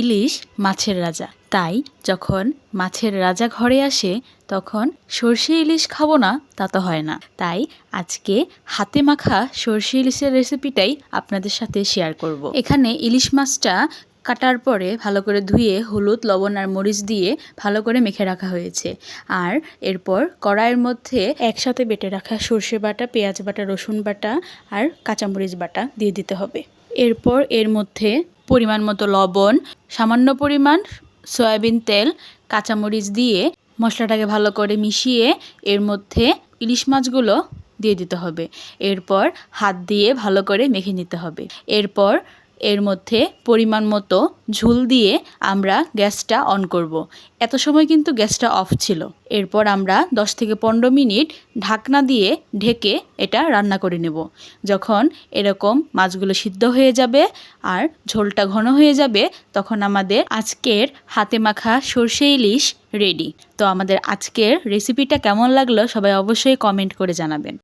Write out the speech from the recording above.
ইলিশ মাছের রাজা। তাই যখন মাছের রাজা ঘরে আসে, তখন সর্ষে ইলিশ খাব না, তা তো হয় না। তাই আজকে হাতে মাখা সর্ষে ইলিশের রেসিপিটাই আপনাদের সাথে শেয়ার করব। এখানে ইলিশ মাছটা কাটার পরে ভালো করে ধুয়ে হলুদ, লবণ আর মরিচ দিয়ে ভালো করে মেখে রাখা হয়েছে। আর এরপর কড়াইয়ের মধ্যে একসাথে বেটে রাখা সর্ষে বাটা, পেঁয়াজ বাটা, রসুন বাটা আর কাঁচামরিচ বাটা দিয়ে দিতে হবে। এরপর এর মধ্যে পরিমাণ মতো লবণ, সামান্য পরিমাণ সয়াবিন তেল, কাঁচামরিচ দিয়ে মশলাটাকে ভালো করে মিশিয়ে এর মধ্যে ইলিশ মাছগুলো দিয়ে দিতে হবে। এরপর হাত দিয়ে ভালো করে মেখে নিতে হবে। এরপর এর মধ্যে পরিমাণ মতো ঝুল দিয়ে আমরা গ্যাসটা অন করব। এত সময় কিন্তু গ্যাসটা অফ ছিল। এরপর আমরা 10 থেকে পনেরো মিনিট ঢাকনা দিয়ে ঢেকে এটা রান্না করে নেব। যখন এরকম মাছগুলো সিদ্ধ হয়ে যাবে আর ঝোলটা ঘন হয়ে যাবে, তখন আমাদের আজকের হাতে মাখা সর্ষে ইলিশ রেডি। তো আমাদের আজকের রেসিপিটা কেমন লাগল সবাই অবশ্যই কমেন্ট করে জানাবেন।